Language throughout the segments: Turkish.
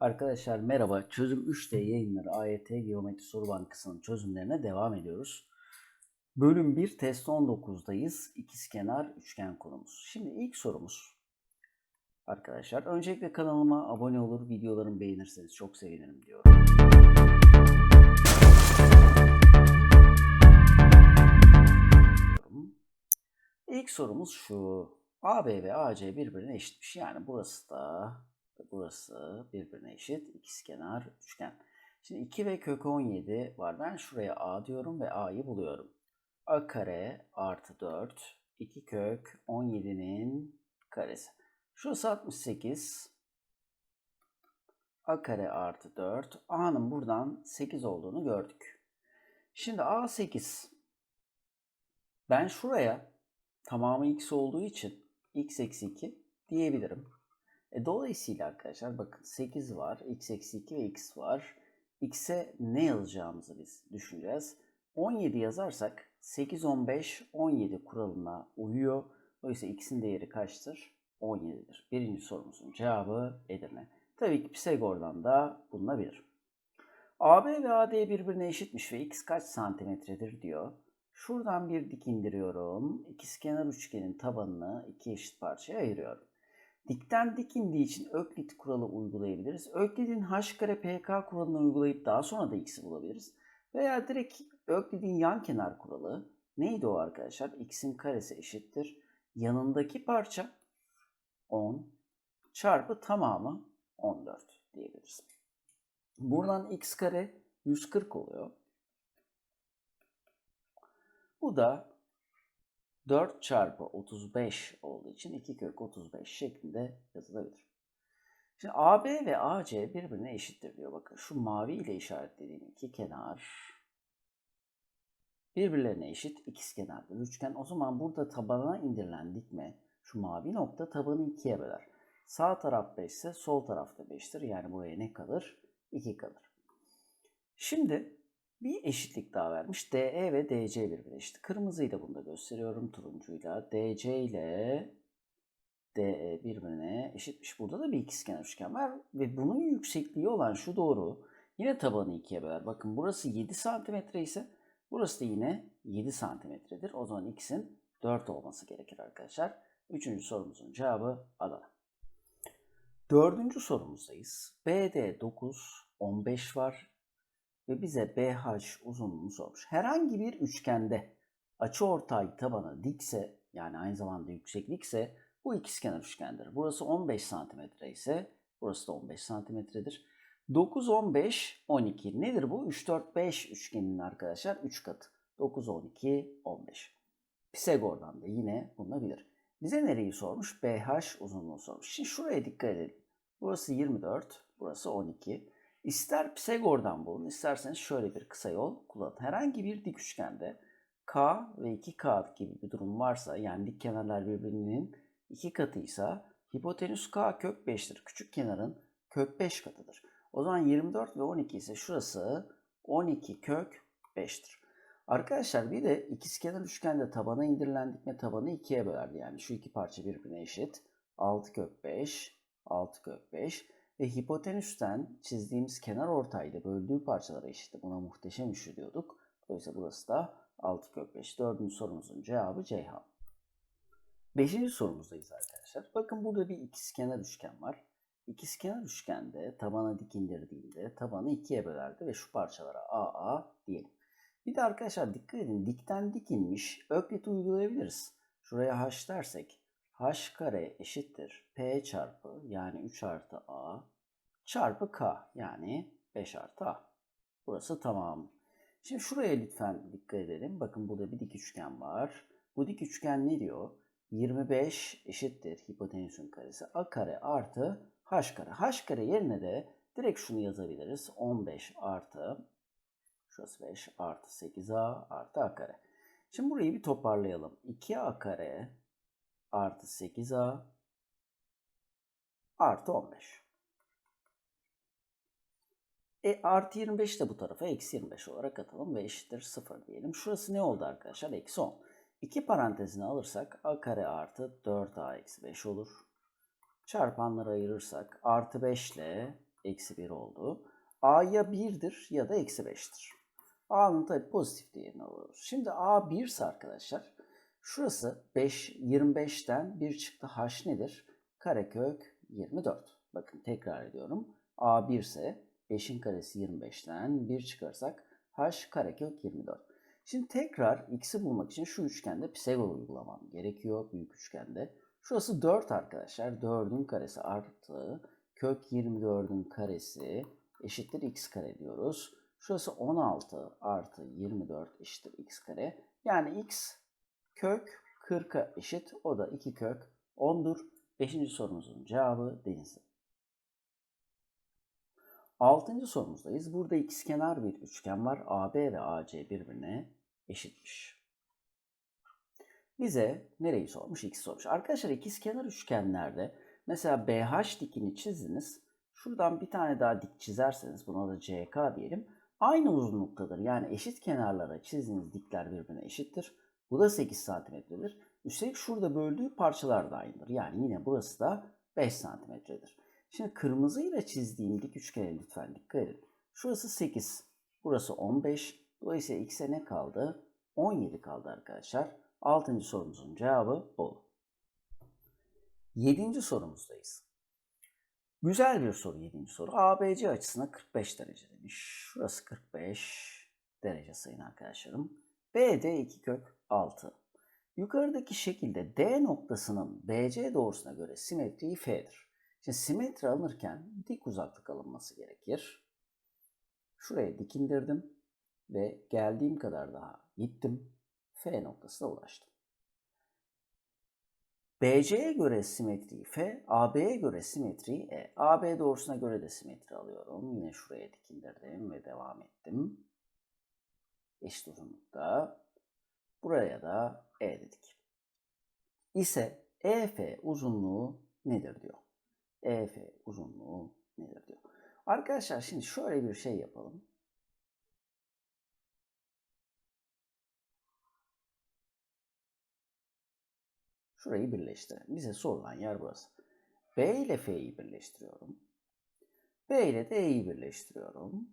Arkadaşlar merhaba. Çözüm 3D yayınları AYT Geometri Soru Bankası'nın çözümlerine devam ediyoruz. Bölüm 1 test 19'dayız. İkizkenar üçgen konumuz. Şimdi ilk sorumuz. Arkadaşlar öncelikle kanalıma abone olur, videolarımı beğenirseniz çok sevinirim diyorum. İlk sorumuz şu. AB ve AC birbirine eşitmiş. Yani burası da burası birbirine eşit. İkizkenar üçgen. Şimdi 2 ve kök 17 var. Ben şuraya A diyorum ve A'yı buluyorum. A kare artı 4. 2 kök 17'nin karesi. Şurası 68. A kare artı 4. A'nın buradan 8 olduğunu gördük. Şimdi A 8. Ben şuraya tamamı x olduğu için x eksi 2 diyebilirim. E, dolayısıyla arkadaşlar bakın 8 var, x eksi 2 ve x var. x'e ne yazacağımızı biz düşüneceğiz. 17 yazarsak 8, 15, 17 kuralına uyuyor. Dolayısıyla x'in değeri kaçtır? 17'dir. Birinci sorumuzun cevabı Edirne. Tabii ki Pisagor'dan da bulunabilir. AB ve AD birbirine eşitmiş ve x kaç santimetredir diyor. Şuradan bir dik indiriyorum. İkizkenar üçgenin tabanını iki eşit parçaya ayırıyorum. Dikten dik indiği için Öklit kuralı uygulayabiliriz. Öklid'in h kare pk kuralını uygulayıp daha sonra da x'i bulabiliriz. Veya direkt Öklid'in yan kenar kuralı neydi o arkadaşlar? x'in karesi eşittir. Yanındaki parça 10 çarpı tamamı 14 diyebiliriz. Buradan x kare 140 oluyor. Bu da 4 çarpı 35 olduğu için 2 kök 35 şeklinde yazılabilir. Şimdi AB ve AC birbirine eşittir diyor. Bakın şu mavi ile işaretlediğim iki kenar birbirlerine eşit ikizkenardır. Üçgen o zaman burada tabana indirilen dikme şu mavi nokta tabanı ikiye böler. Sağ taraf 5 ise sol tarafta 5'tir. Yani buraya ne kalır? 2 kalır. Şimdi bir eşitlik daha vermiş. DE ve DC birbirine eşit. Kırmızıyı da bunda gösteriyorum turuncuyla. DC ile DE birbirine eşitmiş. Burada da bir ikizkenar üçgen var. Ve bunun yüksekliği olan şu doğru. Yine tabanı ikiye böler. Bakın burası 7 santimetre ise burası da yine 7 santimetredir. O zaman x'in 4 olması gerekir arkadaşlar. Üçüncü sorumuzun cevabı Adana. Dördüncü sorumuzdayız. BD 9, 15 var ve bize BH uzunluğunu sormuş. Herhangi bir üçgende açıortay tabanı dikse yani aynı zamanda yükseklikse bu ikizkenar üçgendir. Burası 15 cm ise burası da 15 cm'dir. 9, 15, 12. Nedir bu? 3, 4, 5 üçgeninin arkadaşlar 3 katı. 9, 12, 15. Pisagor'dan da yine bulunabilir. Bize nereyi sormuş? BH uzunluğunu sormuş. Şimdi şuraya dikkat edelim. Burası 24, burası 12. İster Pisagor'dan bulun, isterseniz şöyle bir kısa yol kullanın. Herhangi bir dik üçgende K ve 2K gibi bir durum varsa, yani dik kenarlar birbirinin iki katıysa hipotenüs K kök 5'tir. Küçük kenarın kök 5 katıdır. O zaman 24 ve 12 ise şurası 12 kök 5'tir. Arkadaşlar bir de ikizkenar üçgende tabana indirilen dikme tabanı ikiye bölerdi. Yani şu iki parça birbirine eşit. 6 kök 5, 6 kök 5 ve hipotenüsten çizdiğimiz kenar ortayla böldüğü parçalara eşitti. Buna muhteşem üçlü diyorduk. Dolayısıyla burası da 6 kök 5. Dördüncü sorumuzun cevabı Ceyhan. Beşinci sorumuzdayız arkadaşlar. Bakın burada bir ikizkenar üçgen var. İkizkenar üçgende tabana dik indirdiğimde tabanı ikiye bölerdi ve şu parçalara AA diyelim. Bir de arkadaşlar dikkat edin dikten dik inmiş Öklit uygulayabiliriz. Şuraya h dersek h kare eşittir p çarpı yani 3 artı a çarpı k yani 5 artı a. Burası tamam. Şimdi şuraya lütfen dikkat edelim. Bakın burada bir dik üçgen var. Bu dik üçgen ne diyor? 25 eşittir hipotenüsün karesi a kare artı h kare. h kare yerine de direkt şunu yazabiliriz. 15 artı şurası 5 artı 8a artı a kare. Şimdi burayı bir toparlayalım. 2a kare artı 8a artı 15. E artı 25 de bu tarafa eksi 25 olarak atalım ve eşittir 0 diyelim. Şurası ne oldu arkadaşlar? Eksi 10. İki parantezini alırsak a kare artı 4a eksi 5 olur. Çarpanları ayırırsak artı 5 ile eksi 1 oldu. A ya 1'dir ya da eksi 5'tir. A'nın tabi pozitif değerini alıyoruz. Şimdi A 1 ise arkadaşlar şurası 5, 25'ten 1 çıktı h nedir? Karekök 24. Bakın tekrar ediyorum. A 1 ise 5'in karesi 25'ten 1 çıkarsak h karekök 24. Şimdi tekrar x'i bulmak için şu üçgende Pisagor uygulamam gerekiyor büyük üçgende. Şurası 4 arkadaşlar. 4'ün karesi artı kök 24'ün karesi eşittir x kare diyoruz. Şurası 16 artı 24 eşittir x kare. Yani x kök 40'a eşit. O da 2 kök 10'dur. Beşinci sorumuzun cevabı Denizli. Altıncı sorumuzdayız. Burada ikizkenar bir üçgen var. AB ve AC birbirine eşitmiş. Bize nereyi sormuş? X sormuş. Arkadaşlar ikizkenar üçgenlerde mesela BH dikini çizdiniz. Şuradan bir tane daha dik çizerseniz buna da CK diyelim. Aynı uzunluktadır. Yani eşit kenarlara çizdiğiniz dikler birbirine eşittir. Bu da 8 santimetredir. Üstelik şurada böldüğü parçalar da aynıdır. Yani yine burası da 5 santimetredir. Şimdi kırmızıyla çizdiğim dik üçgene lütfen dikkat edin. Şurası 8, burası 15. Dolayısıyla x'e ne kaldı? 17 kaldı arkadaşlar. 6. sorumuzun cevabı Bolu. 7. sorumuzdayız. Güzel bir soru 7. soru. ABC açısına 45 derece demiş. Şurası 45 derece sayın arkadaşlarım. BD 2 kök 6. Yukarıdaki şekilde D noktasının BC doğrusuna göre simetriği F'dir. Şimdi simetri alınırken dik uzaklık alınması gerekir. Şuraya dik indirdim ve geldiğim kadar daha gittim. F noktasına ulaştım. BC'ye göre simetri F, AB'ye göre simetri E. AB doğrusuna göre de simetri alıyorum. Yine şuraya dik indirdim ve devam ettim. Eşit uzunlukta. Buraya da E dedik. İse EF uzunluğu nedir diyor. EF uzunluğu nedir diyor. Arkadaşlar şimdi şöyle bir şey yapalım. Şurayı birleştirelim. Bize sorulan yer burası. B ile F'yi birleştiriyorum. B ile de E'yi birleştiriyorum.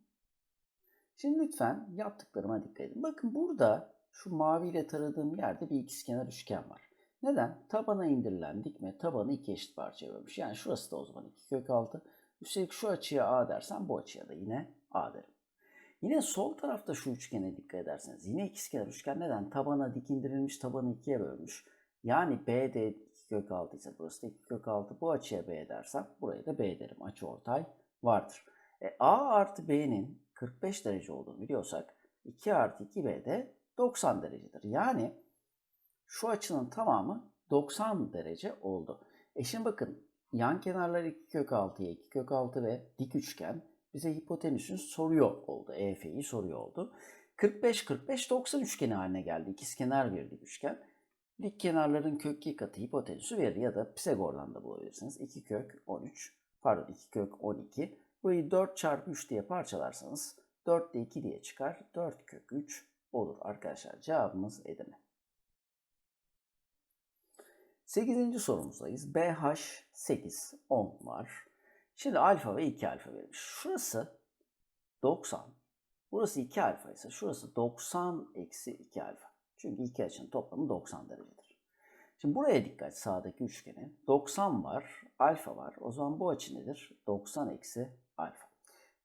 Şimdi lütfen yaptıklarıma dikkat edin. Bakın burada şu maviyle taradığım yerde bir ikizkenar üçgen var. Neden? Tabana indirilen dikme tabanı iki eşit parçaya bölmüş. Yani şurası da o zaman 2 kök 6. Üstelik şu açıya A dersem bu açıya da yine A derim. Yine sol tarafta şu üçgene dikkat ederseniz yine ikizkenar üçgen neden? Tabana dik indirilmiş tabanı ikiye bölmüş. Yani BD 2 kök 6 ise burası da 2 kök 6. Bu açıya B dersem buraya da B derim. Açı ortay vardır. E, A artı B'nin 45 derece olduğunu biliyorsak 2 artı 2B de 90 derecedir. Yani şu açının tamamı 90 derece oldu. E şimdi bakın yan kenarlar 2 kök 6'ya 2 kök 6 ve dik üçgen bize hipotenüsün soruyor oldu. EF'yi soruyor oldu. 45 45 90 üçgeni haline geldi. İkizkenar bir dik üçgen. Dik kenarların kök 2 katı hipotenüsü verir ya da Pisagor'dan da bulabilirsiniz. 2 kök 13 pardon 2 kök 12. Burayı 4 çarpı 3 diye parçalarsanız 4 de 2 diye çıkar. 4 kök 3 olur arkadaşlar. Cevabımız Edirne. 8. sorumuzdayız. BH 8, 10 var. Şimdi alfa ve 2 alfa verilmiş. Şurası 90. Burası 2 alfa ise şurası 90 eksi 2 alfa. Çünkü iki açının toplamı 90 derecedir. Şimdi buraya dikkat sağdaki üçgene. 90 var, alfa var. O zaman bu açı nedir? 90 eksi alfa.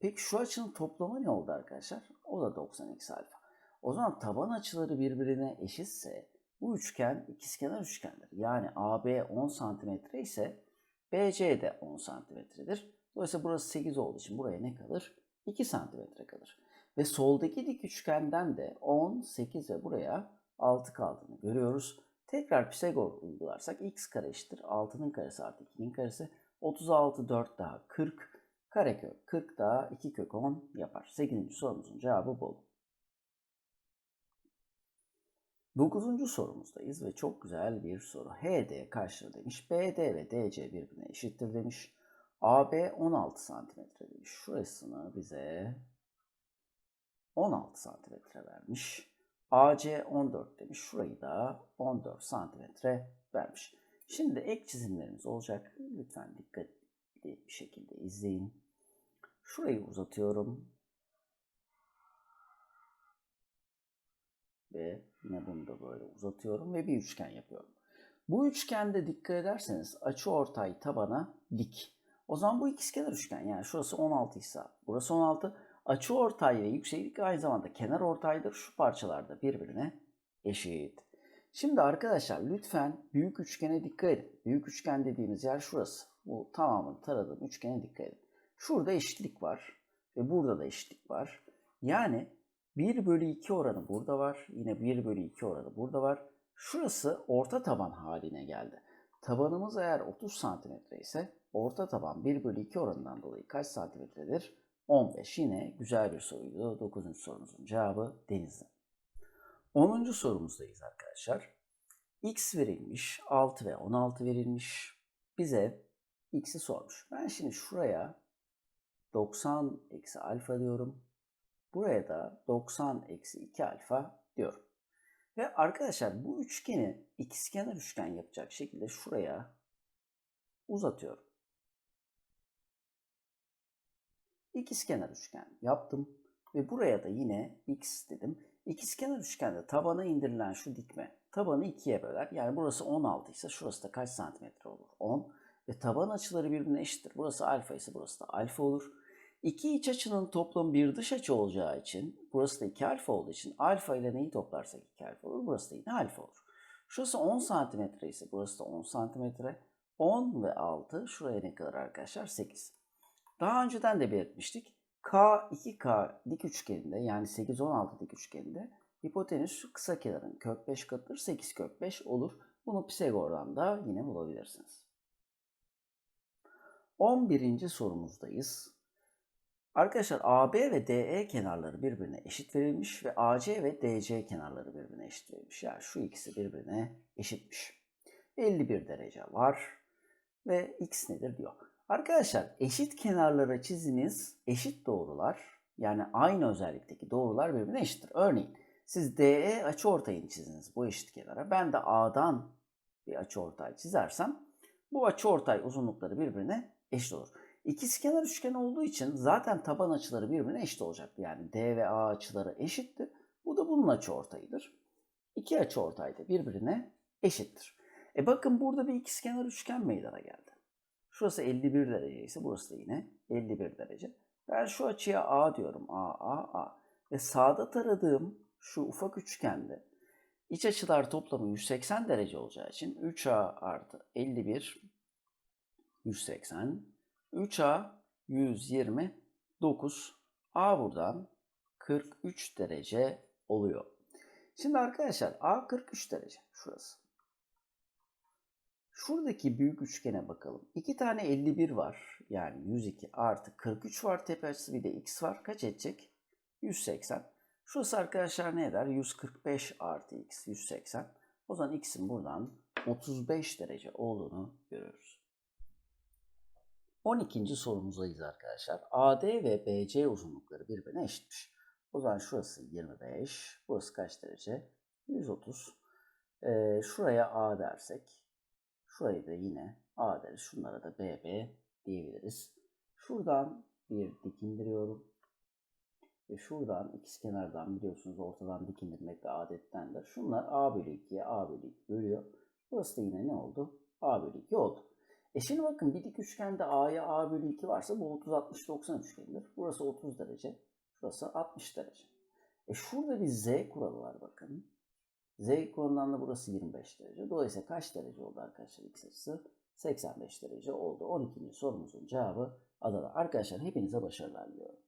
Peki şu açının toplamı ne oldu arkadaşlar? O da 90 eksi alfa. O zaman taban açıları birbirine eşitse bu üçgen ikizkenar üçgendir. Yani AB 10 cm ise BC de 10 cm'dir. Dolayısıyla burası 8 olduğu için buraya ne kalır? 2 cm kalır. Ve soldaki dik üçgenden de 10, 8 ve buraya 6 kaldığını görüyoruz. Tekrar Pisagor uygularsak x kare eşittir 6'nın karesi artı 2'nin karesi. 36 4 daha 40 karekök 40 daha 2 kök 10 yapar. 8. sorumuzun cevabı bu. 9. sorumuzdayız ve çok güzel bir soru. HD kaçtır demiş. BD ve DC birbirine eşittir demiş. AB 16 santimetre demiş. Şurasını bize 16 santimetre vermiş. AC 14 demiş. Şurayı da 14 santimetre vermiş. Şimdi ek çizimlerimiz olacak. Lütfen dikkatli bir şekilde izleyin. Şurayı uzatıyorum. Ve yine bunu da böyle uzatıyorum ve bir üçgen yapıyorum. Bu üçgende dikkat ederseniz açı ortay tabana dik. O zaman bu ikizkenar üçgen yani şurası 16 ise burası 16. Açı ortay ve yükseklik aynı zamanda kenar ortaydır. Şu parçalar da birbirine eşit. Şimdi arkadaşlar lütfen büyük üçgene dikkat edin. Büyük üçgen dediğimiz yer şurası. Bu tamamını taradığım üçgene dikkat edin. Şurada eşitlik var ve burada da eşitlik var. Yani 1 bölü 2 oranı burada var. Yine 1 bölü 2 oranı burada var. Şurası orta taban haline geldi. Tabanımız eğer 30 santimetre ise orta taban 1 bölü 2 oranından dolayı kaç santimetredir? 15. Yine güzel bir soruydu. 9. sorumuzun cevabı denizli. 10. sorumuzdayız arkadaşlar. X verilmiş, 6 ve 16 verilmiş. Bize X'i sormuş. Ben şimdi şuraya 90 eksi alfa diyorum. Buraya da 90 eksi 2 alfa diyorum. Ve arkadaşlar bu üçgeni ikizkenar üçgen yapacak şekilde şuraya uzatıyorum. İkizkenar üçgen yaptım ve buraya da yine x dedim. İkizkenar üçgende tabana indirilen şu dikme tabanı ikiye böler. Yani burası 16 ise şurası da kaç santimetre olur? 10. Ve taban açıları birbirine eşittir. Burası alfa ise burası da alfa olur. İki iç açının toplamı bir dış açı olacağı için, burası da 2 alfa olduğu için alfa ile neyi toplarsak 2 alfa olur, burası da yine alfa olur. Şurası 10 santimetre ise burası da 10 santimetre. 10 ve 6 şuraya ne kadar arkadaşlar? 8. Daha önceden de belirtmiştik. K 2K dik üçgeninde yani 8 16 dik üçgeninde hipotenüs kısa kenarın kök 5 katıdır. 8 kök 5 olur. Bunu Pisagor'dan da yine bulabilirsiniz. 11. sorumuzdayız. Arkadaşlar AB ve DE kenarları birbirine eşit verilmiş ve AC ve DC kenarları birbirine eşit verilmiş. Yani şu ikisi birbirine eşitmiş. 51 derece var ve x nedir diyor. Arkadaşlar eşit kenarlara çiziniz eşit doğrular yani aynı özellikteki doğrular birbirine eşittir. Örneğin siz DE açıortayını çiziniz bu eşit kenara. Ben de A'dan bir açıortay çizersem bu açıortay uzunlukları birbirine eşit olur. İkizkenar üçgen olduğu için zaten taban açıları birbirine eşit olacaktı. Yani D ve A açıları eşitti. Bu da bunun açıortayıdır. İki açıortay da birbirine eşittir. E bakın burada bir ikizkenar üçgen meydana geldi. Şurası 51 derece ise burası da yine 51 derece. Ben şu açıya A diyorum. A, A, A. Ve sağda taradığım şu ufak üçgende iç açılar toplamı 180 derece olacağı için 3A artı 51 180 3A 129 A buradan 43 derece oluyor. Şimdi arkadaşlar A 43 derece şurası. Şuradaki büyük üçgene bakalım. İki tane 51 var. Yani 102 artı 43 var tepe açısı bir de x var. Kaç edecek? 180. Şurası arkadaşlar ne eder? 145 artı x 180. O zaman x'in buradan 35 derece olduğunu görüyoruz. 12. sorumuzdayız arkadaşlar. AD ve BC uzunlukları birbirine eşitmiş. O zaman şurası 25. Burası kaç derece? 130. Ee, şuraya A dersek. Şurayı da yine A deriz. Şunlara da BB diyebiliriz. Şuradan bir dik indiriyorum. Ve şuradan ikizkenardan biliyorsunuz ortadan dik indirmek de adettendir. Şunlar A bölü 2'ye A bölü 2 bölüyor. Burası da yine ne oldu? A bölü 2 oldu. E şimdi bakın bir dik üçgende A'ya A bölü 2 varsa bu 30-60-90 üçgenidir. Burası 30 derece. Şurası 60 derece. E şurada bir Z kuralı var bakın. Z kuralından da burası 25 derece. Dolayısıyla kaç derece oldu arkadaşlar x açısı? 85 derece oldu. 12. sorumuzun cevabı Adana. Arkadaşlar hepinize başarılar diliyorum.